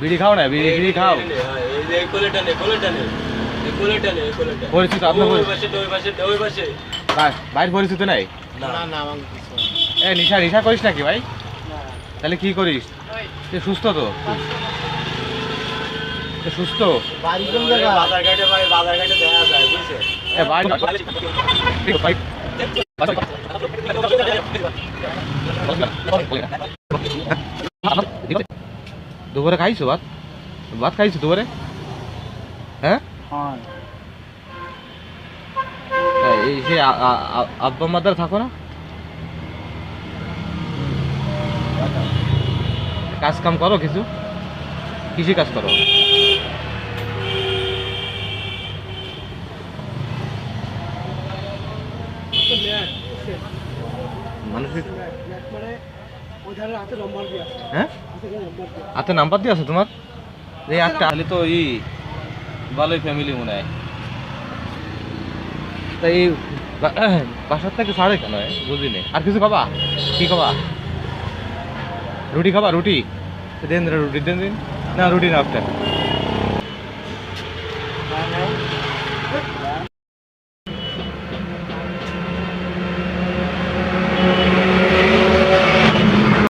বিড়ি খাও না বিড়ি বিড়ি খাও। পরিচিত আপনার ওই পরি- পাশে ওই পাশে ওই পাশে। বা- বাইর পরিচিত নাই? এ নিশা নিশা করিস নাকি ভাই? তাহলে কি করিস? সুস্থ তো। সুস্থ। বাজার দুপুরে খাইছো ভাত ভাত খাইছো দুপুরে হ্যাঁ এই সে আ- আ- আ- আব্বা মাদার থাকো না কাজ কাম করো কিছু কৃষি কাজ করো মানুষের হ্যাঁ? হাতে নাম্বার দিয়ে আছে তোমার? এই একটা তাহলে তো ই ভালোই ফ্যামিলি মনে হয়। তাই এই বাসার থেকে ছাড়ে কেন? বুঝিনি। আর কিছু খাবা? কি খাবা? রুটি খাবা? রুটি? দেন রুটি দেন দিন না রুটি না একটা